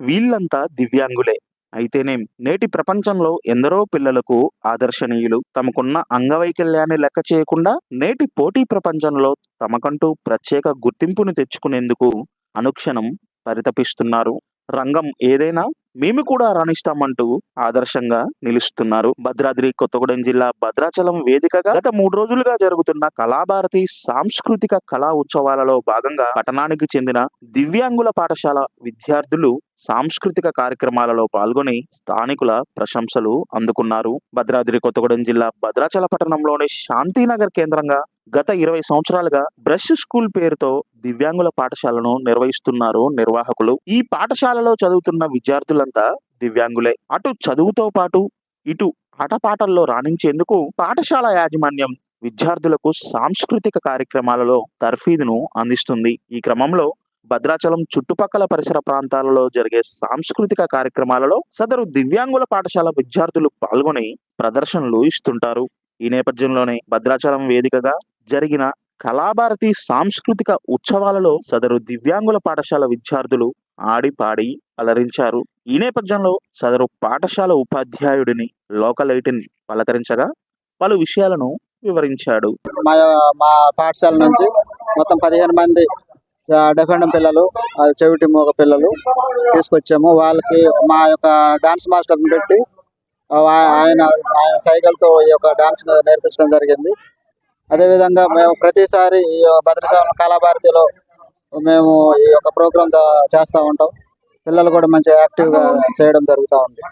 వీళ్ళంతా దివ్యాంగులే. అయితేనేం నేటి ప్రపంచంలో ఎందరో పిల్లలకు ఆదర్శనీయులు. తమకున్న అంగవైకల్యాన్ని లెక్క చేయకుండా నేటి పోటీ ప్రపంచంలో తమకంటూ ప్రత్యేక గుర్తింపును తెచ్చుకునేందుకు అనుక్షణం పరితపిస్తున్నారు. రంగం ఏదైనా మేము కూడా రాణిస్తామంటూ ఆదర్శంగా నిలుస్తున్నారు. భద్రాద్రి కొత్తగూడెం జిల్లా భద్రాచలం వేదికగా గత మూడు రోజులుగా జరుగుతున్న కళాభారతి సాంస్కృతిక కళా ఉత్సవాలలో భాగంగా పట్టణానికి చెందిన దివ్యాంగుల పాఠశాల విద్యార్థులు సాంస్కృతిక కార్యక్రమాలలో పాల్గొని స్థానికుల ప్రశంసలు అందుకున్నారు. భద్రాద్రి కొత్తగూడెం జిల్లా భద్రాచల పట్టణంలోని శాంతినగర్ కేంద్రంగా గత ఇరవై సంవత్సరాలుగా బ్రష్ స్కూల్ పేరుతో దివ్యాంగుల పాఠశాలను నిర్వహిస్తున్నారు నిర్వాహకులు. ఈ పాఠశాలలో చదువుతున్న విద్యార్థులంతా దివ్యాంగులే. అటు చదువుతో పాటు ఇటు ఆటపాటల్లో రాణించేందుకు పాఠశాల యాజమాన్యం విద్యార్థులకు సాంస్కృతిక కార్యక్రమాలలో తర్ఫీదును అందిస్తుంది. ఈ క్రమంలో భద్రాచలం చుట్టుపక్కల పరిసర ప్రాంతాలలో జరిగే సాంస్కృతిక కార్యక్రమాలలో సదరు దివ్యాంగుల పాఠశాల విద్యార్థులు పాల్గొని ప్రదర్శనలు ఇస్తుంటారు. ఈ నేపథ్యంలోనే భద్రాచలం వేదికగా జరిగిన కళాభారతి సాంస్కృతిక ఉత్సవాలలో సదరు దివ్యాంగుల పాఠశాల విద్యార్థులు ఆడి పాడి అలరించారు. ఈ నేపథ్యంలో సదరు పాఠశాల ఉపాధ్యాయుడిని లోకల్ ఎయిటిన్ పలకరించగా పలు విషయాలను వివరించాడు. మా మా పాఠశాల నుంచి మొత్తం పదిహేను మంది డెఫెండం పిల్లలు చెవిటి మూగ పిల్లలు తీసుకొచ్చాము. వాళ్ళకి మా యొక్క డాన్స్ మాస్టర్ని పెట్టి ఆయన ఆయన సైకిల్తో ఈ యొక్క డాన్స్ నేర్పించడం జరిగింది. అదేవిధంగా మేము ప్రతిసారి ఈ భద్రశాల కళాభారతిలో మేము ఈ యొక్క ప్రోగ్రామ్ చేస్తూ ఉంటాం. పిల్లలు కూడా మంచి యాక్టివ్గా చేయడం జరుగుతూ ఉంది.